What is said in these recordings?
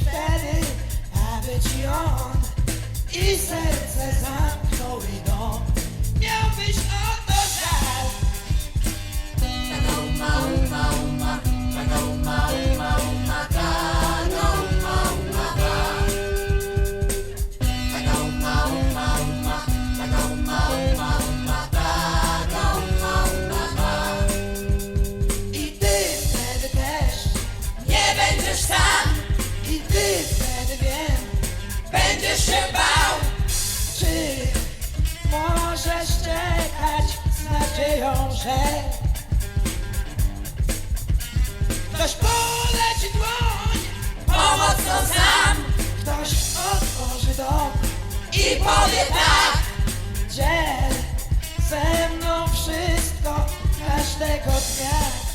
wtedy, aby ci on i serce zamknął i dom. Miałbyś o to żal. Taka uma, uma, uma, taka uma. będziesz z nadzieją, że ktoś poleci dłoń pomocą sam, ktoś otworzy dom i powie tak, dziel ze mną wszystko każdego dnia.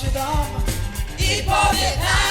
Ktoś otworzy dom i powie tak